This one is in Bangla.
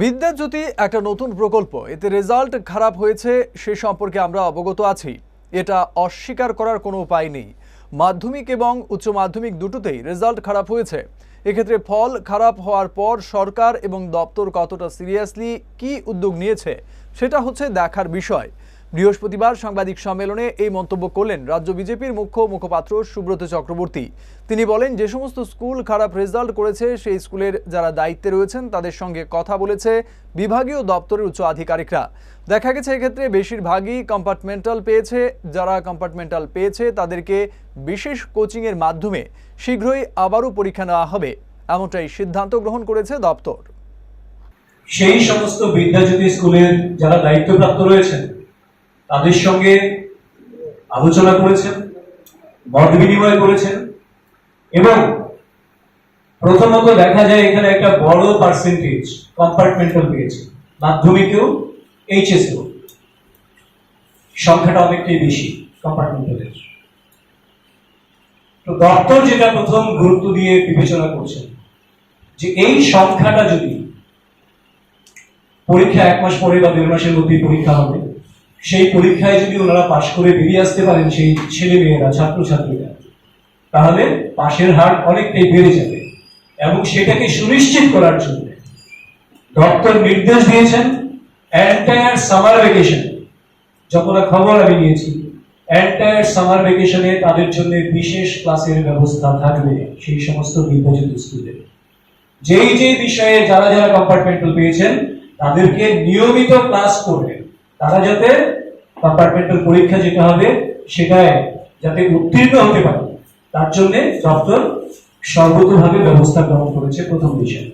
বিদ্যাজ্যোতি, একটা নতুন প্রকল্প। এতে রেজাল্ট খারাপ হয়েছে, সে সম্পর্কে আমরা অবগত আছি। এটা অস্বীকার করার কোনো উপায় নেই। মাধ্যমিক এবং উচ্চ মাধ্যমিক দুটোতেই রেজাল্ট খারাপ হয়েছে। এক্ষেত্রে ফল খারাপ হওয়ার পর সরকার এবং দপ্তর কতটা সিরিয়াসলি কি উদ্যোগ নিয়েছে, সেটা হচ্ছে দেখার বিষয়। বৃহস্পতিবার সাংবাদিক সম্মেলনে এই মন্তব্য করলেন রাজ্য বিজেপির মুখ্য মুখপাত্র সুব্রত চক্রবর্তী। তিনি বলেন, যে সমস্ত স্কুল খারাপ রেজাল্ট করেছে, সেই স্কুলের যারা দায়িত্বে রয়েছেন, তাদের সঙ্গে কথা বলেছে বিভাগীয় দপ্তরের উচ্চ আধিকারিকরা। দেখা গেছে, এক্ষেত্রে বেশিরভাগই কম্পার্টমেন্টাল পেয়েছে। যারা কম্পার্টমেন্টাল পেয়েছে, তাদেরকে বিশেষ কোচিংয়ের মাধ্যমে শীঘ্রই আবারও পরীক্ষা নেওয়া হবে। এমনটাই সিদ্ধান্ত গ্রহণ করেছে দপ্তর। সেই সমস্ত বিদ্যাজ্যোতি স্কুলের যারা দায়িত্বপ্রাপ্ত রয়েছেন তাদের সঙ্গে আলোচনা করেছেন, মত বিনিময় করেছেন এবং প্রথমত দেখা যায় এখানে একটা বড় পার্সেন্টেজ কম্পার্টমেন্টাল পেয়েছে। মাধ্যমিকেও এইচএসও। সংখ্যাটা অনেকটাই বেশি কম্পার্টমেন্টালের তো দপ্তর যেটা প্রথম গুরুত্ব দিয়ে বিবেচনা করছেন, যে এই সংখ্যাটা যদি পরীক্ষা এক মাস পরে বা দেড় মাসের মধ্যেই পরীক্ষা হবে সেই পরীক্ষায় যদি ওনারা পাশ করে বেরিয়ে আসতে পারেন, সেই ছেলে মেয়েরা, ছাত্রছাত্রীরা, তাহলে পাশের হার অনেকটাই বেড়ে যাবে এবং সেটাকে সুনিশ্চিত করার জন্য ডক্টর নির্দেশ দিয়েছেন এন্টায়ার সামার ভেকেশন যতটা খবর আমি নিয়েছি এন্টায়ার সামার ভেকেশনে তাদের জন্য বিশেষ ক্লাসের ব্যবস্থা থাকবে সেই সমস্ত নির্বাচিত স্কুলে যেই যে বিষয়ে যারা যারা কম্পার্টমেন্টাল পেয়েছেন, তাদেরকে নিয়মিত ক্লাস করবে তারা যাতে কম্পার্টমেন্টাল পরীক্ষা যেটা হবে, সেটায় যাতে উত্তীর্ণ হতে পারে, তার জন্যে দপ্তর সর্বতভাবে ব্যবস্থা গ্রহণ করেছে প্রথম বিষয়